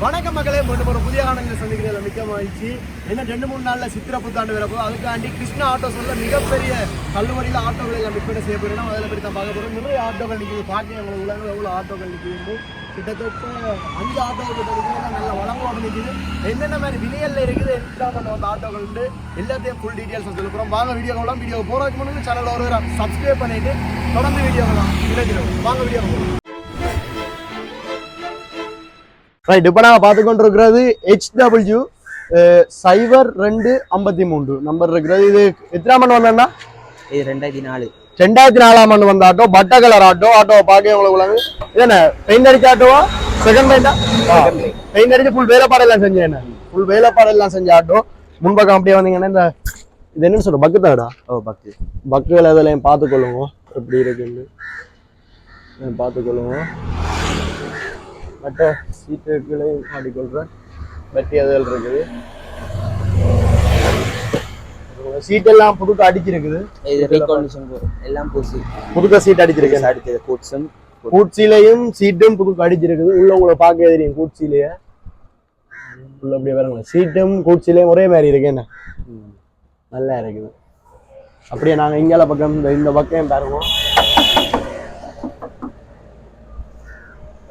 வணக்கம் மக்களே மீண்டும் ஒரு புதிய காணொலியில் சந்திக்கிறதுல மிக்க மகிழ்ச்சி என்ன ரெண்டு மூணு நாளில் சித்திர புத்தாண்டு வரப்போ அதுக்காண்டி கிருஷ்ணா ஆட்டோ சொல்ல மிகப்பெரிய கல்லூரியில் ஆட்டோகளை எல்லாம் விற்பனை செய்ய போகிறோம் அதில் பற்றி தான் பார்க்க போகிறோம் நிறைய ஆட்டோக்கள் நிற்குது பார்க்க எங்களுக்கு உலகம் எவ்வளோ ஆட்டோக்கள் நிற்கிது கிட்டத்தட்ட அஞ்சு ஆட்டோக்கள் கிட்ட நல்ல வளங்கோடு நிற்கிது என்னென்ன மாதிரி விலையில் இருக்குது என்ன பண்ண வந்த ஆட்டோக்கள் உண்டு. எல்லாத்தையும் ஃபுல் டீட்டெயில்ஸ் சொல்ல போகிறோம் வாங்க வீடியோக்கெல்லாம் வீடியோ போகிறதுக்கு முன்னாடி சேனல் ஒரு சப்ஸ்கிரைப் பண்ணிட்டு தொடர்ந்து வீடியோக்கெல்லாம் இணைக்கிறோம் வாங்க வீடியோ ரைட் இப்போ நாங்கள் பார்த்து கொண்டிருக்கிறது ஹெச்டபிள்யூ சைபர் ரெண்டு ஐம்பத்தி மூன்று. நம்பர் இருக்கிறது இது எத்தனாம் ஆண்டு வந்தேன்னா இது ரெண்டாயிரத்தி நாலு. ரெண்டாயிரத்தி நாலாம் ஆண்டு வந்த ஆட்டோ பட்ட கலர் ஆட்டோ ஆட்டோவை பார்க்க உங்களுக்கு இது என்ன பெயிண்ட் அடிச்ச ஆட்டோவா செகண்ட் பெயிண்டா பெயிண்ட் அடிச்சு ஃபுல் வேலைப்பாடெல்லாம் செஞ்சேன் என்ன? ஃபுல் வேலைப்பாடெல்லாம் செஞ்ச ஆட்டோ முன்பக்கம் அப்படியே வந்தீங்கன்னா இந்த இது என்னன்னு சொல்ற பக்கு தாடா ஓ பக்கு. பக்குகள் அதெல்லாம் பார்த்துக்கொள்ளுங்க எப்படி இருக்குன்னு. பார்த்துக்கொள்ளுங்க மற்ற சீட்டுகளையும் மாட்டிக்கொள்கிறேன் பட்டி அதில் இருக்குது. சீட் எல்லாம் புதுக்க அடிச்சிருக்குது. இது ரீகண்டிஷன் எல்லாம் பூசி புதுக்க சீட் அடிச்சிருக்கேன். அடுத்தது கூட்ஸும் கூட்சிலையும் சீட்டும் புதுக்க அடிச்சிருக்குது. உள்ள உங்களை பார்க்க தெரியும் கூட்சிலேயே உள்ள அப்படியே பாருங்களேன் சீட்டும் கூட்சிலையும் ஒரே மாதிரி இருக்கு. என்ன? நல்லா இருக்குது. அப்படியே நாங்க இங்கால பக்கம் இந்த இந்த பக்கம் பாருங்க.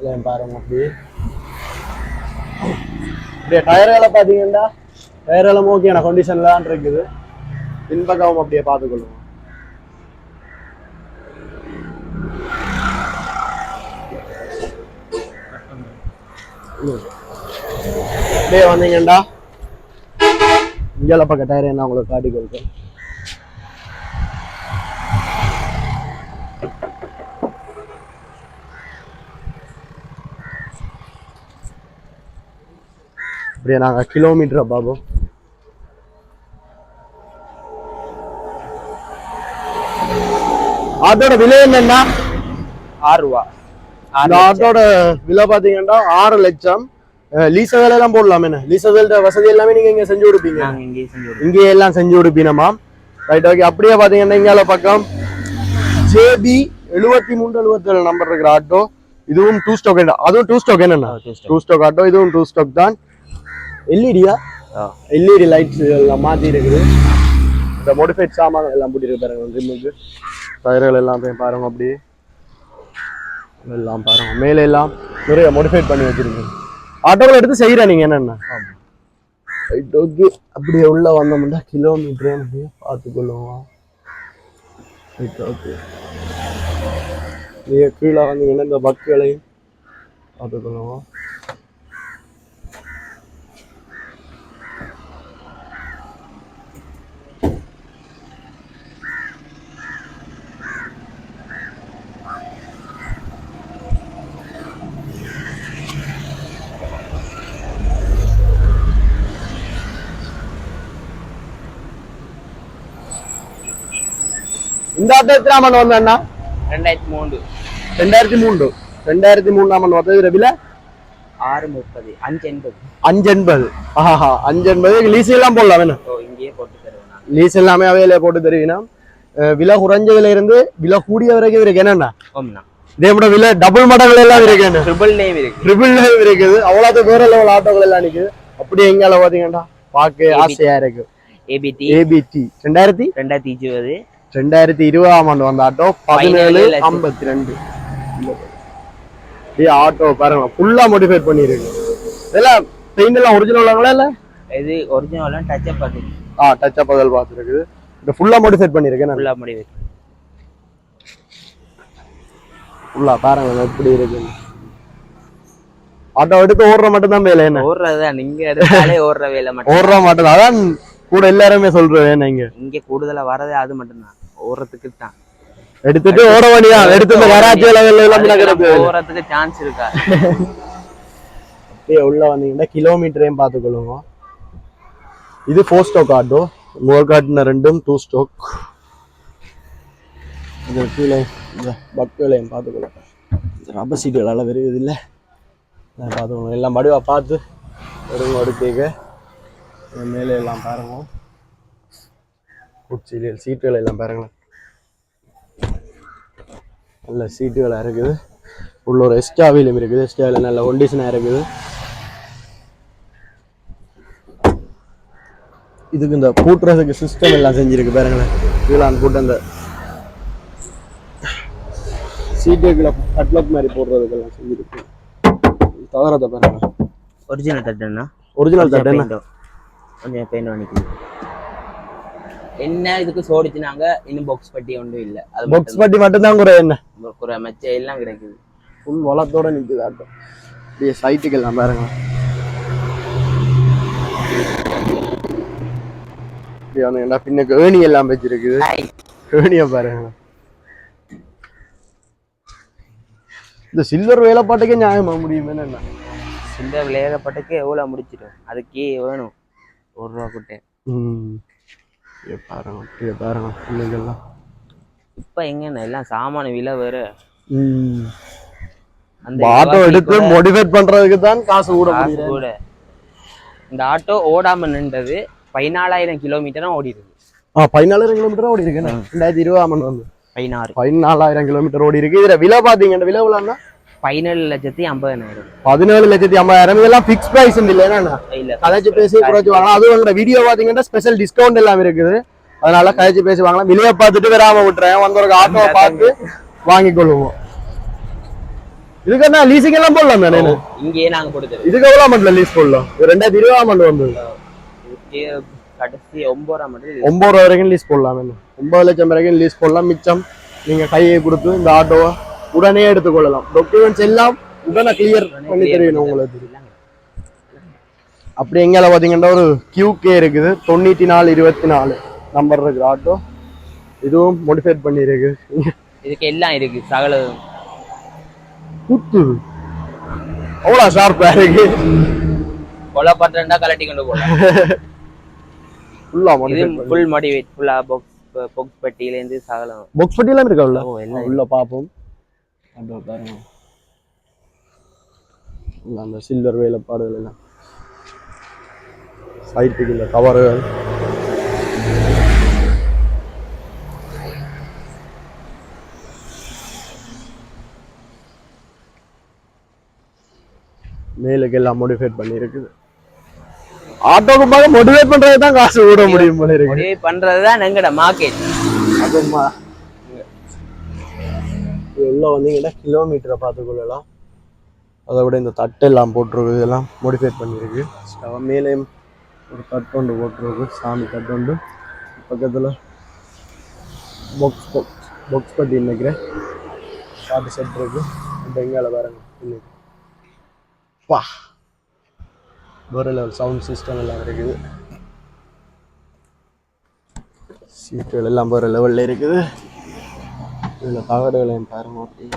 எல்லாம் பாருங்க அப்படியே. அப்படியே டயர்களை பார்த்தீங்கன்னா டயரெல்லாம் ஓகேண்ணா கண்டிஷன்ல தான் இருக்குது. பின்பக்கம் அப்படியே பார்த்துக்கொள்ளுவோம் அப்படியே வந்தீங்கண்டா இங்கே பக்கம் டயர் என்ன உங்களுக்கு காட்டி கொடுத்தேன் அப்படியே நாங்க கிலோமீட்டரை பார்ப்போம். அதோட விலை என்னன்னா? ஆறு ரூபா. ஆட்டோட விலை பாத்தீங்கன்னா ஆறு லட்சம். லீச வேலை எல்லாம் போடலாம் என்ன? லீச வேலை வசதி எல்லாமே நீங்க இங்க செஞ்சு கொடுப்பீங்க. நாங்கள் இங்கேயே எல்லாம் செஞ்சு கொடுப்பீனமா ரைட் ஓகே அப்படியே பாத்தீங்கன்னா இங்கால பக்கம் ஜேபி எழுபத்தி மூணு எழுபத்தேழு நம்பர் இருக்கிற ஆட்டோ. இதுவும் டூ ஸ்டாக் அதுவும் two stroke stock. Two stroke auto இதுவும் டூ ஸ்டாக் தான். எல்இடியா. எல்இடி லைட்ஸ் எல்லாம் மாத்தி இருக்குது. இந்த மோடிஃபைட் சாமான் எல்லாம் போட்டு பாருங்க ரிம்முக்கு டயர்கள் எல்லாம் போய் பாருங்க அப்படியே. எல்லாம் பாருங்க மேலே எல்லாம் நிறைய மோடிஃபைட் பண்ணி வச்சிருக்கு. ஆட்டோவில் எடுத்து செய்கிறேன் நீங்க என்னென்ன? ஓகே அப்படியே உள்ள வந்தோம்னா கிலோமீட்டரே பார்த்துக்கொள்ளுவோம் ரைட் ஓகே நீங்கள் கீழே வந்தீங்கன்னா இந்த பக்குகளையும் பார்த்துக்கொள்ளுவோம் இந்த வந்தேன்னா ரெண்டாயிரத்தி மூணு ரெண்டாயிரத்தி மூணு வந்தது ஆறு முப்பது அஞ்சு எண்பது அஞ்சு எண்பது ஆஹா அஞ்சு எண்பது லீஸ் எல்லாம் போடலாம் வேணும் இங்கேயே போட்டு லீஸ் எல்லாமே அவையில போட்டு தருவீங்கன்னா விலை குறைஞ்சதுல இருந்து விலை கூடிய வரைக்கும் இருக்கு இதே கூட விலை டபுள் மடங்கள் எல்லாம் இருக்கு ட்ரிபிள் நேம் இருக்கு ட்ரிபிள் இருக்குது அவ்வளவு வேற லெவல் ஆட்டோகள் எல்லாம் நிக்குது அப்படியே எங்கால பாத்தீங்கன்னா பார்க்க ஆசையா இருக்கு ஏபிடி ஏபிடி ரெண்டாயிரத்தி ரெண்டாயிரத்தி இருபது ரெண்டாயிரத்தி இருபதாம் ஆண்டு வந்த ஆட்டோ பதினேழு. ஐம்பத்தி ரெண்டு ஆட்டோ பாருங்க ஃபுல்லா மோடிஃபைட் பண்ணிருக்கு. இதெல்லாம் பெயிண்ட் எல்லாம் ஒரிஜினல் உள்ளவங்களா இல்ல? இது ஒரிஜினல் டச் அப் பார்த்து ஆ டச் அப் அதில் பார்த்துருக்குது இந்த ஃபுல்லா மோடிஃபைட் பண்ணிருக்கேன் நான் ஃபுல்லாக முடிவு ஃபுல்லா பாருங்க எப்படி இருக்குன்னு ஆட்டோ எடுத்து ஓடுற மட்டும் தான் வேலை என்ன? ஓடுறது தான் நீங்க எடுத்தாலே ஓடுற வேலை மட்டும் ஓடுற மட்டும் தான் அதான் கூட எல்லாருமே சொல்றது நீங்க இங்க? கூடுதலா வரது அது மட்டும்தான். ஓடுறதுக்கு தான் எடுத்துட்டு ஓட வேண்டியா எடுத்து இந்த கராச்சி லெவல்ல ஓடுறதுக்கு சான்ஸ் இருக்கா? அப்படியே உள்ள வந்தீங்கன்னா கிலோமீட்டரையும் பார்த்துக்கொள்ளுங்க இது ஃபோர் ஸ்டோக் ஆட்டோ முதல் காட்டின ரெண்டும் டூ ஸ்டோக் இது கீழே இந்த பக்குகளையும் பார்த்துக்கொள்ளுங்க இந்த ரப்பர் சீட்டுகளால் வருது இல்லை பார்த்துக்கணும் எல்லாம் மடுவா பார்த்து வருங்க எடுக்க மேலே எல்லாம் பாருங்க. குச்சியில் சீட்டுகள் எல்லாம் பாருங்களேன். நல்ல சீட்டுகளாக இருக்குது. உள்ள ஒரு எஸ்டாவிலும் இருக்குது. எஸ்டாவில் நல்ல கொண்டிஷனாக இருக்குது. இதுக்கு இந்த பூட்டுறதுக்கு சிஸ்டம் எல்லாம் செஞ்சுருக்கு பாருங்களேன் வீலான் போட்டு அந்த சீட்டுக்குள்ள கட்லக் மாதிரி போடுறதுக்கெல்லாம் செஞ்சுருக்கு. தவறத பாருங்க ஒரிஜினல் தட்டுன்னா ஒரிஜினல் தட்டுன்னா கொஞ்சம் பெயின் வாங்கிக்கணும் என்ன இதுக்கு சோடிச்சுனாங்க இன்னும் பாக்ஸ் பட்டி ஒன்றும் இல்லை. அது பாக்ஸ் பட்டி மட்டும்தான் குறை என்ன? மட்டும் ஒரு மச்ச எல்லாம் கிடைக்குது. ஃபுல் வளத்தோட நிற்குது ஆட்டம் அப்படியே சைட்டுக்கு எல்லாம் பாருங்க. வந்தீங்கன்னா பின்னுக்கு ஏணி எல்லாம் வச்சிருக்குது. ஏணிய பாருங்க. இந்த சில்வர் வேலைப்பாட்டுக்கே நியாயமா முடியுமே என்ன? இந்த விளையாடப்பட்டக்கு எவ்வளோ முடிச்சிடும் அதுக்கே வேணும். ஒரு ரூபா குட்டேன் இங்க பாருங்க இங்க பாருங்க பிள்ளைகள்லாம் இப்போ எங்கண்ணா எல்லாம் சாமான விலை வேற. அந்த ஆட்டோ எடுத்து மோடிஃபைட் பண்றதுக்கு தான் காசு கூட காசு கூட. இந்த ஆட்டோ ஓடாம நின்றது பதினாலாயிரம் கிலோமீட்டரும் ஓடிடுது ஆ பதினாலாயிரம் கிலோமீட்டர் ஓடி இருக்கு ரெண்டாயிரத்தி இருபதாம் ஆண்டு வந்து. பதினாறு. பதினாலாயிரம் கிலோமீட்டர் ஓடி இருக்கு இதுல விலை பாத்தீங்கன்னா விலை எவ்வளோன்னா பதினேழு லட்சத்தி ஐம்பதாயிரம். பதினேழு லட்சத்தி ஐம்பதாயிரம். இதெல்லாம் ஃபிக்ஸ் பிரைஸ் இல்லைன்னா இல்ல. கதைச்சு பேசி குறைச்சு வாங்கலாம். அதுவும் எங்களோட வீடியோ பாத்தீங்கன்னா ஸ்பெஷல் டிஸ்கவுண்ட் எல்லாம் இருக்குது. அதனால கதைச்சு பேசி வாங்கலாம். விலையை பார்த்துட்டு வராம விட்டுறேன். வந்தவருக்கு ஆட்டோவை பார்த்து வாங்கிக் கொள்வோம் இதுக்கு என்ன லீசிங் எல்லாம் போடலாம் தானே இங்கேயே நாங்க கொடுத்தது இதுக்கு எவ்வளவு மட்டும் லீஸ் போடலாம்? ரெண்டாயிரத்தி இருபதாம் ஆண்டு வந்தது. இதுக்கு கடைசி ஒன்பதாம் ஒன்பது ரூபா வரைக்கும் லீஸ் போடலாம் ஒன்பது லட்சம் வரைக்கும் லீஸ் போடலாம். மிச்சம் நீங்க கையை கொடுத்து இந்த ஆட்டோவை உடனே எடுத்துக்கொள்ளலாம். டாக்குமெண்ட்ஸ் எல்லாம் உடனே கிளியர் பண்ணி தெரியணும் உங்களுக்கு. அப்படி எங்கால பாத்தீங்கன்னா ஒரு கியூகே இருக்குது. தொண்ணூத்தி நாலு இருபத்தி நாலு நம்பர் இருக்கு. ஆட்டோ இதுவும் மோடிஃபைட் பண்ணியிருக்கு இதுக்கு எல்லாம் இருக்கு. சகல குத்து. அவ்வளோ ஷார்ப்பா இருக்கு. கொலை பட்டா கலட்டி கொண்டு போகலாம் ஃபுல்லா இது ஃபுல் மோடிவேட் ஃபுல்லா பாக்ஸ் பாக்ஸ் பட்டியில இருந்து சகலம். பாக்ஸ் பட்டியெல்லாம் இருக்கா. உள்ள உள்ள பார்ப்போம் அதோ பாருங்க. அந்த சில்வர் வேலைப்பாடுகள் எல்லாம் சைட்டுக்கு இந்த கவர்கள் மேலுக்கு எல்லாம் மோடிஃபைட் பண்ணியிருக்குது. ஆட்டோக்கு பார்க்க மோட்டிவேட் பண்றது தான் காசு விட முடியும் போல இருக்கு. மோடிவேட் பண்றதுதான் எங்கட மார்க்கெட் அதுமா உள்ளே வந்தீங்கன்னா கிலோமீட்டரை பார்த்துக்கொள்ளலாம். அதை விட இந்த தட்டெல்லாம் போட்டிருக்கு இதெல்லாம் மோடிஃபைட் பண்ணியிருக்கு. ஸ்டவ் மேலேயும் ஒரு தட்டொண்டு போட்டிருக்கு சாமி தட்டொண்டு பக்கத்தில் பாக்ஸ் பாக்ஸ் பட்டி நினைக்கிறேன். காட்டு செட் இருக்கு. பெங்கால பாருங்க இன்னைக்கு பா! ஒரு லெவல் சவுண்ட் சிஸ்டம் எல்லாம் இருக்குது. சீட்டுகள் எல்லாம் வேறு லெவலில் இருக்குது. இதில் தகடுகளையும் பாருங்க அப்படி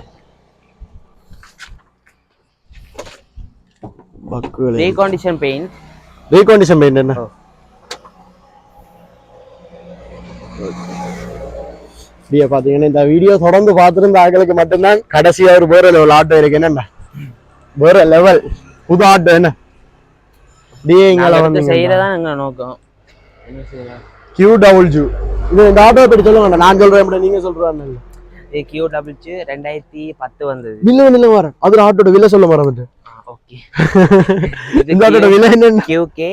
பக்குகளையும் ரீகாண்டிஷன் பெயிண்ட் ரீகண்டிஷன் பெயிண்ட் என்ன? ஓ. இப்படியே பார்த்தீங்கன்னா இந்த வீடியோ தொடர்ந்து பார்த்துருந்த ஆட்களுக்கு மட்டும்தான் கடைசியா ஒரு வேற லெவல் ஆட்டோ இருக்கு. என்னண்ணா வேற லெவல் புது ஆட்டோ என்ன? அப்படியே இங்கே வந்து செய்யறதான் எங்க நோக்கம்? என்ன கியூ டபுள் ஜூ இது இந்த ஆட்டோ பற்றி சொல்லுங்க நான் சொல்றேன் நீங்க சொல்றாங்க இது கியூ டபிள்யூ ரெண்டாயிரத்தி பத்து வந்தது. வில்ல வில்ல வரேன் அது ஆட்டோட விலை சொல்ல மறந்துட்டு ஓகே இந்த ஆட்டோட விலை என்னன்னு? கியூகே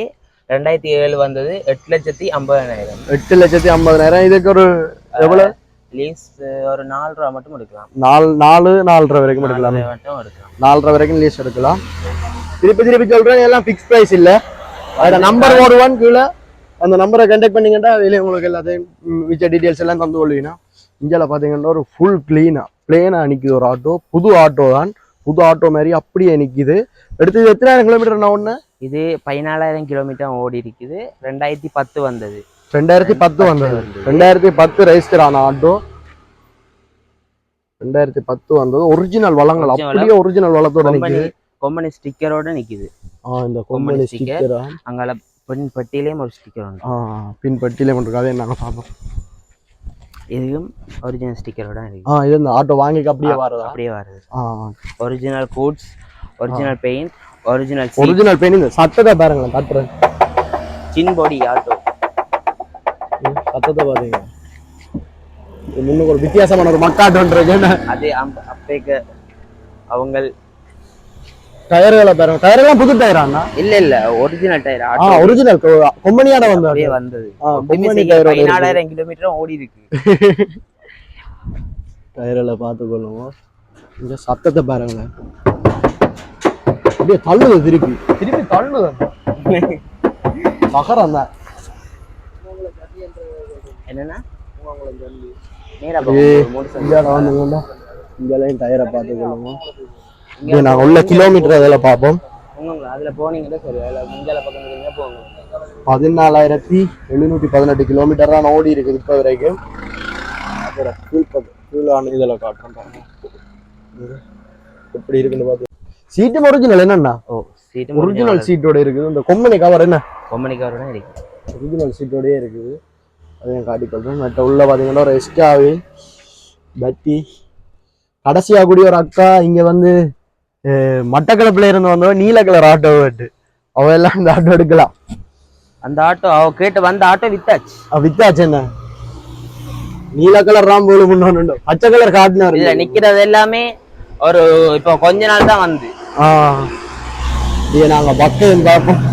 ரெண்டாயிரத்தி ஏழு வந்தது. எட்டு லட்சத்தி ஐம்பதாயிரம். எட்டு லட்சத்தி ஐம்பதாயிரம். இதுக்கு ஒரு எவ்வளவு? லீஸ் ஒரு நாலு ரூபா மட்டும் எடுக்கலாம். நாலு நாலு நாலரை வரைக்கும் எடுக்கலாம். மட்டும் எடுக்கலாம். நாலரை வரைக்கும் லீஸ் எடுக்கலாம். திருப்பி திருப்பி சொல்றேன் எல்லாம் ஃபிக்ஸ் பிரைஸ் இல்ல. அதோட நம்பர் ஓடுவான் கீழே அந்த நம்பரை கண்டெக்ட் பண்ணீங்கன்னா அதிலே உங்களுக்கு எல்லாத்தையும் மிச்ச டீட்டெயில்ஸ் எல்லாம் தந்து கொள்வீங்கன்னா இந்தியாவில் பார்த்தீங்கன்னா ஒரு ஃபுல் க்ளீனா பிளேனாக நிற்குது ஒரு ஆட்டோ புது ஆட்டோ தான். புது ஆட்டோ மாதிரி அப்படியே நிற்கிது எடுத்து இது எத்தனாயிரம் கிலோமீட்டர் நான் ஒன்று இது பதினாலாயிரம் கிலோமீட்டர் ஓடி இருக்குது ரெண்டாயிரத்தி பத்து வந்தது. ரெண்டாயிரத்தி பத்து வந்தது. ரெண்டாயிரத்தி பத்து ரெஜிஸ்டர் ஆன ஆட்டோ ரெண்டாயிரத்தி பத்து வந்தது. ஒரிஜினல் வளங்கள். அப்படியே ஒரிஜினல் வளத்தோட நிற்குது கம்பெனி ஸ்டிக்கரோட நிக்குது. ஆ இந்த கொம்பனி. ஸ்டிக்கரா அங்கால பெட்டியிலேயும் ஒரு ஸ்டிக்கர் பின் பட்டியிலே பண்ணுறது அதே நாங்கள் பார்ப்போம் இதுவும் ஒரிஜினல் ஸ்டிக்கரோட இருக்கு. ஆ இது இந்த ஆட்டோ வாங்கிக்க அப்படியே வரதா? அப்படியே வருது. ஆ original coats original paint original original paint இந்த சட்டத்தை பாருங்களேன் கட்டுறேன். சின் பாடி ஆட்டோ ம், சத்தத்தை பாத்தீங்க இது முன்னுக்கு ஒரு வித்தியாசமான ஒரு மக்காட்டோன்றது அது அப்பேக்க அவங்க டயர்களை பாருங்க. டயர்லாம் புது டயரா அண்ணா? இல்ல இல்ல. ஒரிஜினல் டயர் ஆ ஒரிஜினல் கொம்பனியாட வந்து அப்படியே வந்தது. ஒண்ணுமே company செய்யல. tire ஓட இருக்கு. டயர்களை பார்த்து கொள்ளுவோம். இந்த சத்தத்தை பாருங்களேன் அப்படியே தள்ளுது திருப்பி. திருப்பி தள்ளுது சகரம் தான் என்னன்னா நேரா ஏய், போகும் மூணு இங்கே வந்தீங்கன்னா இங்கேயும் டயரை பார்த்து கொள்ளுவோம். இது நாங்கள் உள்ள கிலோமீட்டர் அதில் பார்ப்போம்? அதுல போனீங்கன்னா சரி அதுல முஞ்சால பக்கம் போங்க. பதினாலாயிரத்தி எழுநூற்றி பதினெட்டு கிலோமீட்டர் தான் ஓடி இருக்குது இப்போ வரைக்கும். அப்புறம் இதில் காட்டுறேன் பாருங்க. இது எப்படி இருக்குன்னு பார்த்து. சீட்டு ஒரிஜினல் என்னண்ணா? ஓ சீட்டு ஒரிஜினல் சீட்டோட இருக்குது. இந்த கொம்பனி கவர் என்ன? கொம்பனிக்காரோட இருக்கு. ஒரிஜினல் சீட்டோடயே இருக்குது. அதையும் காட்டிக்கொள்றேன் மற்ற உள்ள பார்த்தீங்கன்னா ஒரு எஸ்டாவி பட்டி. கடைசியா கூடிய ஒரு அக்கா இங்க வந்து மட்டக்களப்புல இருந்து வந்தவ நீல கலர் ஆட்டோ வெட்டு அவ எல்லாம் இந்த ஆட்டோ எடுக்கலாம். அந்த ஆட்டோ அவ கேட்டு வந்த ஆட்டோ வித்தாச்சு. வித்தாச்சு என்ன? நீல கலர் தான் போல முன்னோண்டு பச்சை கலர் காட்டினாரு. இதுல நிக்கிறது எல்லாமே ஒரு இப்போ கொஞ்ச நாள் தான் வந்து. இது நாங்க பக்கம் பார்ப்போம்.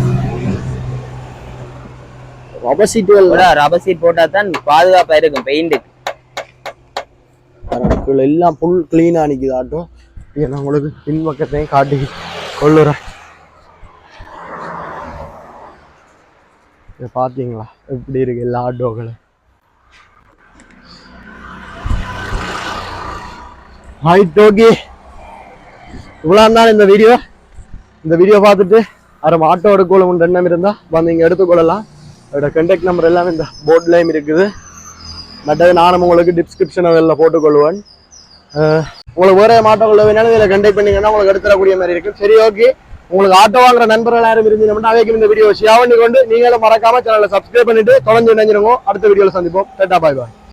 ரப்பர் சீட்டுகள் ரப்பர் சீட் போட்டா தான் பாதுகாப்பா இருக்கும் பெயிண்ட்டுக்கு எல்லாம் ஃபுல் க்ளீனாக நிற்குது ஆட்டோ நான் உங்களுக்கு பின்பக்கத்தையும் காட்டி கொள்ளுறேன். இதை பார்த்தீங்களா? எப்படி இருக்கு எல்லா ஆட்டோக்களும்? ஹாய் டோக்கி இவ்வளோ தான் இந்த வீடியோ இந்த வீடியோ பார்த்துட்டு அரை ஆட்டோ எடுக்கணும் எண்ணம் இருந்தால் வந்து இங்கே எடுத்துக்கொள்ளலாம். அதோட கண்டெக்ட் நம்பர் எல்லாமே இந்த போர்ட்லேயும் இருக்குது. மற்றது நானும் உங்களுக்கு டிஸ்கிரிப்ஷன் அதில் போட்டுக்கொள்வேன் உங்களுக்கு வேற மாட்டோக்குள்ள வேணாலும் இதில் கண்டெக்ட் பண்ணீங்கன்னா உங்களுக்கு எடுத்துடக்கூடிய மாதிரி இருக்கும். சரி ஓகே உங்களுக்கு ஆட்டோ வாங்குற நண்பர்கள் யாரும் இருந்தீங்கன்னா அவைக்கும் இந்த வீடியோ ஷேர் பண்ணி கொண்டு நீங்களும் மறக்காம சேனலை சப்ஸ்கிரைப் பண்ணிட்டு தொடர்ந்து நினைஞ்சிருங்க அடுத்த வீடியோவில் சந்திப்போம். டேட்டா பாய் பாய்